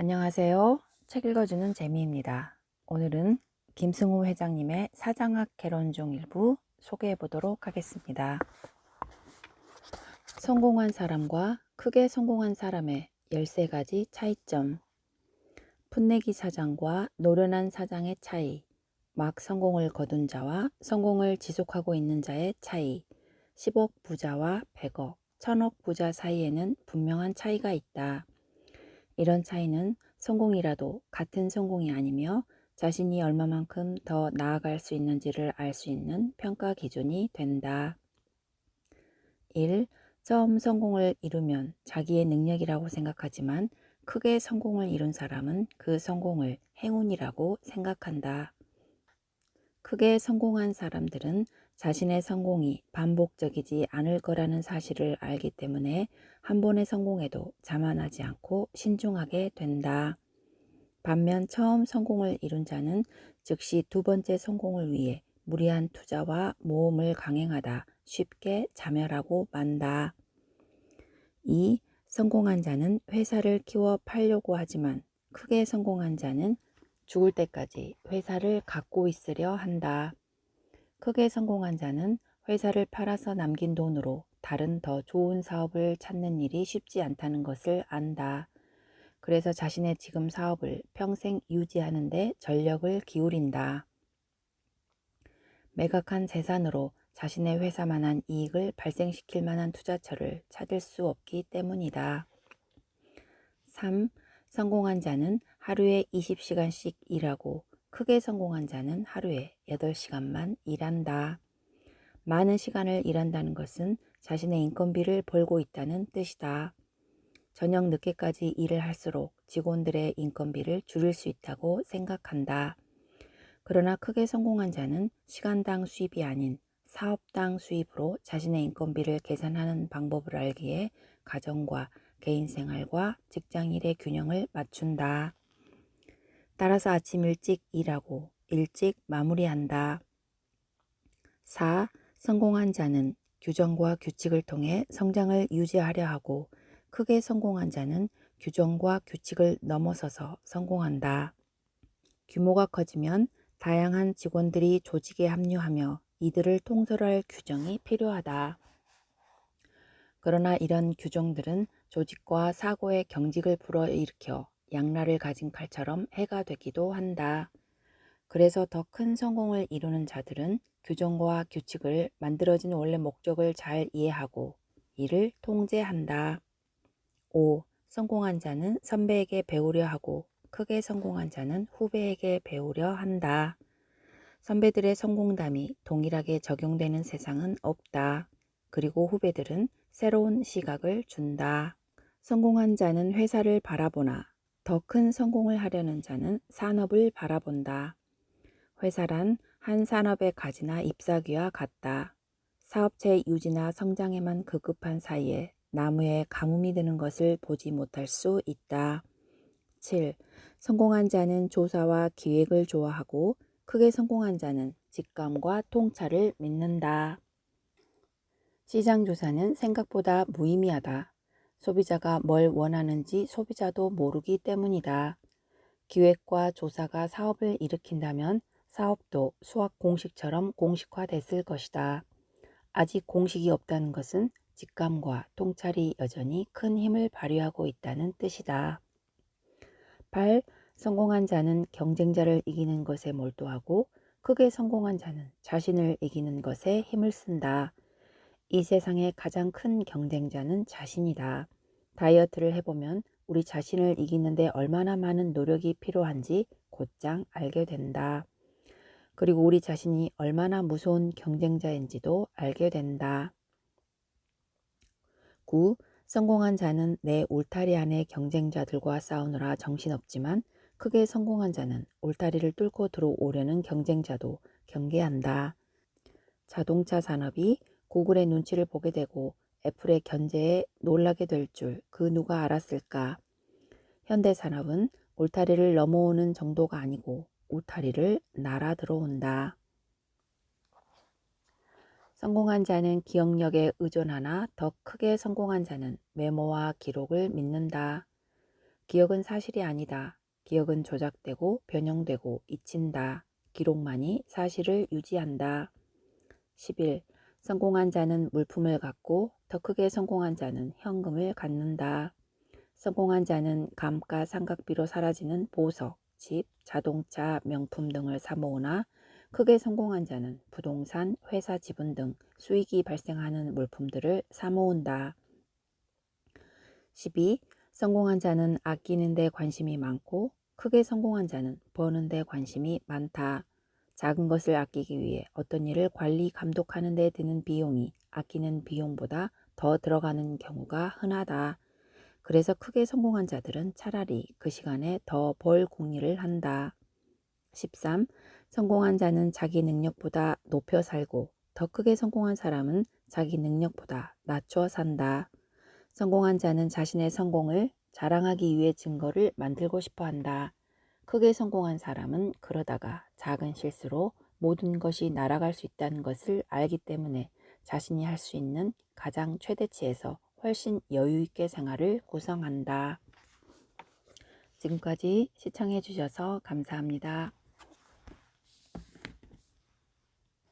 안녕하세요. 책 읽어주는 재미입니다. 오늘은 김승우 회장님의 사장학 개론 중 일부 소개해 보도록 하겠습니다. 성공한 사람과 크게 성공한 사람의 13가지 차이점 풋내기 사장과 노련한 사장의 차이 막 성공을 거둔 자와 성공을 지속하고 있는 자의 차이 10억 부자와 100억, 1000억 부자 사이에는 분명한 차이가 있다. 이런 차이는 성공이라도 같은 성공이 아니며 자신이 얼마만큼 더 나아갈 수 있는지를 알 수 있는 평가 기준이 된다. 1. 처음 성공을 이루면 자기의 능력이라고 생각하지만 크게 성공을 이룬 사람은 그 성공을 행운이라고 생각한다. 크게 성공한 사람들은 자신의 성공이 반복적이지 않을 거라는 사실을 알기 때문에 한 번의 성공에도 자만하지 않고 신중하게 된다. 반면 처음 성공을 이룬 자는 즉시 두 번째 성공을 위해 무리한 투자와 모험을 강행하다 쉽게 자멸하고 만다. 2. 성공한 자는 회사를 키워 팔려고 하지만 크게 성공한 자는 죽을 때까지 회사를 갖고 있으려 한다. 크게 성공한 자는 회사를 팔아서 남긴 돈으로 다른 더 좋은 사업을 찾는 일이 쉽지 않다는 것을 안다. 그래서 자신의 지금 사업을 평생 유지하는데 전력을 기울인다. 매각한 재산으로 자신의 회사만한 이익을 발생시킬 만한 투자처를 찾을 수 없기 때문이다. 3. 성공한 자는 하루에 20시간씩 일하고 크게 성공한 자는 하루에 8시간만 일한다. 많은 시간을 일한다는 것은 자신의 인건비를 벌고 있다는 뜻이다. 저녁 늦게까지 일을 할수록 직원들의 인건비를 줄일 수 있다고 생각한다. 그러나 크게 성공한 자는 시간당 수입이 아닌 사업당 수입으로 자신의 인건비를 계산하는 방법을 알기에 가정과 개인 생활과 직장 일의 균형을 맞춘다. 따라서 아침 일찍 일하고 일찍 마무리한다. 4. 성공한 자는 규정과 규칙을 통해 성장을 유지하려 하고 크게 성공한 자는 규정과 규칙을 넘어서서 성공한다. 규모가 커지면 다양한 직원들이 조직에 합류하며 이들을 통솔할 규정이 필요하다. 그러나 이런 규정들은 조직과 사고의 경직을 불어일으켜 양날을 가진 칼처럼 해가 되기도 한다. 그래서 더 큰 성공을 이루는 자들은 규정과 규칙을 만들어진 원래 목적을 잘 이해하고 이를 통제한다. 5. 성공한 자는 선배에게 배우려 하고 크게 성공한 자는 후배에게 배우려 한다. 선배들의 성공담이 동일하게 적용되는 세상은 없다. 그리고 후배들은 새로운 시각을 준다. 성공한 자는 회사를 바라보나 더 큰 성공을 하려는 자는 산업을 바라본다. 회사란 한 산업의 가지나 잎사귀와 같다. 사업체 유지나 성장에만 급급한 사이에 나무에 가뭄이 드는 것을 보지 못할 수 있다. 7. 성공한 자는 조사와 기획을 좋아하고 크게 성공한 자는 직감과 통찰을 믿는다. 시장 조사는 생각보다 무의미하다. 소비자가 뭘 원하는지 소비자도 모르기 때문이다. 기획과 조사가 사업을 일으킨다면 사업도 수학 공식처럼 공식화됐을 것이다. 아직 공식이 없다는 것은 직감과 통찰이 여전히 큰 힘을 발휘하고 있다는 뜻이다. 8. 성공한 자는 경쟁자를 이기는 것에 몰두하고 크게 성공한 자는 자신을 이기는 것에 힘을 쓴다. 이 세상의 가장 큰 경쟁자는 자신이다. 다이어트를 해보면 우리 자신을 이기는데 얼마나 많은 노력이 필요한지 곧장 알게 된다. 그리고 우리 자신이 얼마나 무서운 경쟁자인지도 알게 된다. 9. 성공한 자는 내 울타리 안의 경쟁자들과 싸우느라 정신없지만 크게 성공한 자는 울타리를 뚫고 들어오려는 경쟁자도 경계한다. 자동차 산업이 구글의 눈치를 보게 되고 애플의 견제에 놀라게 될 줄 그 누가 알았을까? 현대 산업은 울타리를 넘어오는 정도가 아니고 울타리를 날아 들어온다. 성공한 자는 기억력에 의존하나 더 크게 성공한 자는 메모와 기록을 믿는다. 기억은 사실이 아니다. 기억은 조작되고 변형되고 잊힌다. 기록만이 사실을 유지한다. 11. 성공한 자는 물품을 갖고 더 크게 성공한 자는 현금을 갖는다. 성공한 자는 감가상각비로 사라지는 보석, 집, 자동차, 명품 등을 사 모으나 크게 성공한 자는 부동산, 회사 지분 등 수익이 발생하는 물품들을 사 모은다. 12. 성공한 자는 아끼는 데 관심이 많고 크게 성공한 자는 버는 데 관심이 많다. 작은 것을 아끼기 위해 어떤 일을 관리 감독하는 데 드는 비용이 아끼는 비용보다 더 들어가는 경우가 흔하다. 그래서 크게 성공한 자들은 차라리 그 시간에 더벌 궁리를 한다. 13. 성공한 자는 자기 능력보다 높여 살고 더 크게 성공한 사람은 자기 능력보다 낮춰 산다. 성공한 자는 자신의 성공을 자랑하기 위해 증거를 만들고 싶어 한다. 크게 성공한 사람은 그러다가 작은 실수로 모든 것이 날아갈 수 있다는 것을 알기 때문에 자신이 할 수 있는 가장 최대치에서 훨씬 여유 있게 생활을 구성한다. 지금까지 시청해 주셔서 감사합니다.